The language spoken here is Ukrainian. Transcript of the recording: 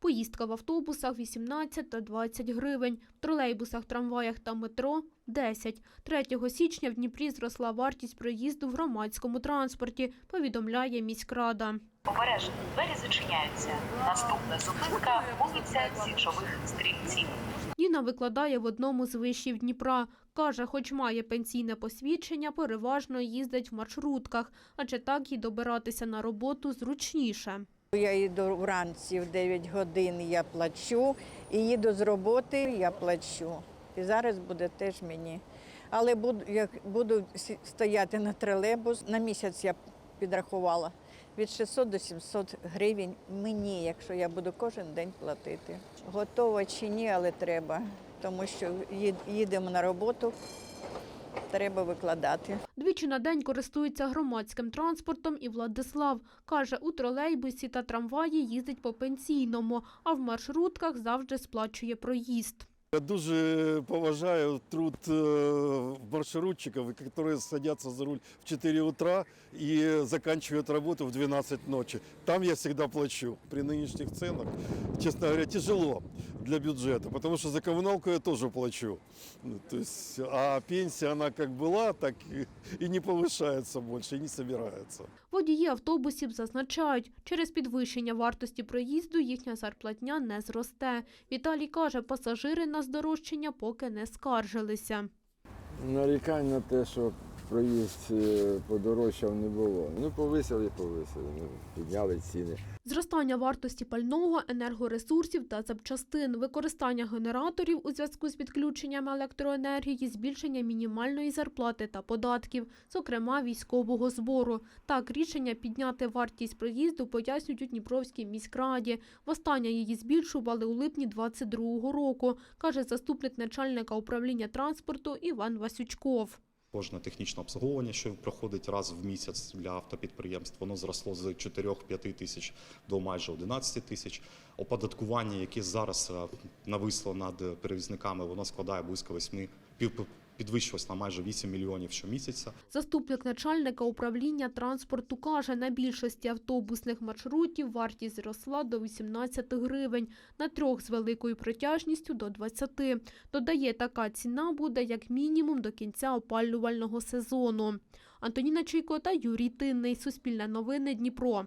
Поїздка в автобусах 18 та 20 гривень, в тролейбусах, трамваях та метро – 10. 3 січня в Дніпрі зросла вартість проїзду в громадському транспорті, повідомляє міськрада. Обережно, двері зачиняються. Наступна зупинка вулиця Січових Стрільців. Ніна викладає в одному з вишів Дніпра. Каже, хоч має пенсійне посвідчення, переважно їздить в маршрутках, адже так їй добиратися на роботу зручніше. Я їду вранці в 9 годин, я плачу, і їду з роботи, я плачу. І зараз буде теж мені. Але буду, як буду стояти на тролейбус, на місяць я підрахувала від 600 до 700 гривень мені, якщо я буду кожен день платити. Готова чи ні, але треба, тому що їдемо на роботу, треба викладати. Двічі на день користується громадським транспортом і Владислав. Каже, у тролейбусі та трамваї їздить по пенсійному, а в маршрутках завжди сплачує проїзд. Я дуже поважаю труд э, маршрутчиков, которые садятся за руль в 4 утра и заканчивают работу в 12 ночи. Там я всегда плачу. При нынешних ценах, честно говоря, тяжело для бюджета, потому что за коммуналку я тоже плачу. Ну, То есть, а пенсия, она как была, так и, и не повышается больше, и не собирается. Водії автобусів зазначають, через підвищення вартості проїзду їхня зарплатня не зросте. Віталій каже, пасажири на здорожчання поки не скаржилися. Нарікань на те, що проїзд е, подорожчав не було. Ну, повисили, повисили, ну, підняли ціни. Зростання вартості пального, енергоресурсів та запчастин, використання генераторів у зв'язку з підключенням електроенергії, збільшення мінімальної зарплати та податків, зокрема військового збору. Так, рішення підняти вартість проїзду пояснюють у Дніпровській міськраді. Востаннє її збільшували у липні 22 року, каже заступник начальника управління транспорту Іван Васючков. Кожне технічне обслуговування, що проходить раз в місяць для автопідприємств, воно зросло з 4-5 тисяч до майже 11 тисяч. Оподаткування, яке зараз е, нависло над перевізниками, воно складає близько 8, пів- підвищилось на майже 8 мільйонів щомісяця. Заступник начальника управління транспорту каже, на більшості автобусних маршрутів вартість зросла до 18 гривень, на трьох з великою протяжністю до 20. Додає, така ціна буде як мінімум до кінця опалювального сезону. Антоніна Чийко та Юрій Тинний. Суспільне новини Дніпро.